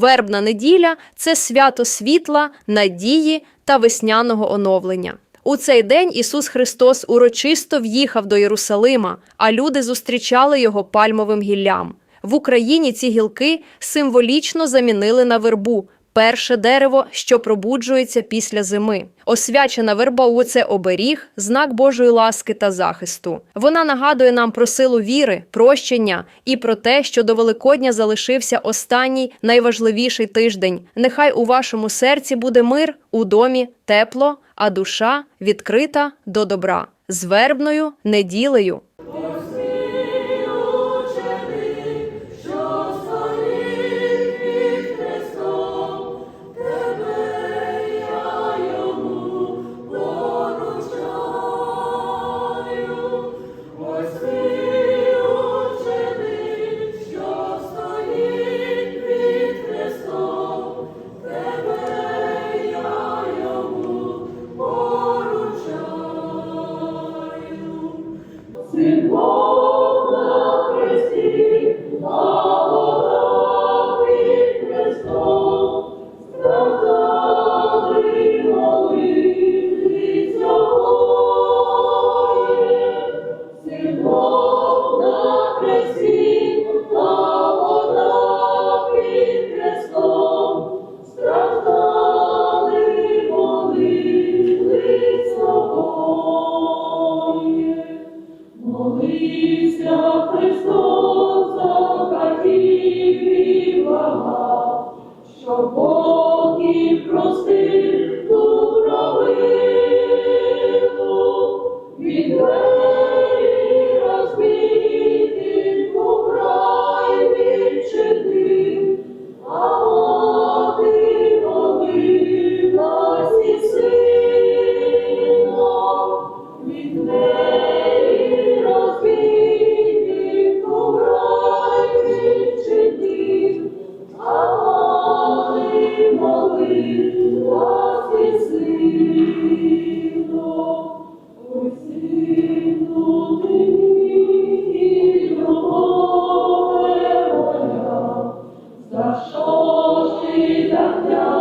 Вербна неділя це свято світла, надії та весняного оновлення. У цей день Ісус Христос урочисто в'їхав до Єрусалима, а люди зустрічали його пальмовим гіллям. В Україні ці гілки символічно замінили на вербу. Перше дерево, що пробуджується після зими. Освячена верба це оберіг, знак Божої ласки та захисту. Вона нагадує нам про силу віри, прощення і про те, що до Великодня залишився останній найважливіший тиждень. Нехай у вашому серці буде мир, у домі тепло, а душа відкрита до добра. З вербною неділею. Христос за катів і благав, щоб know.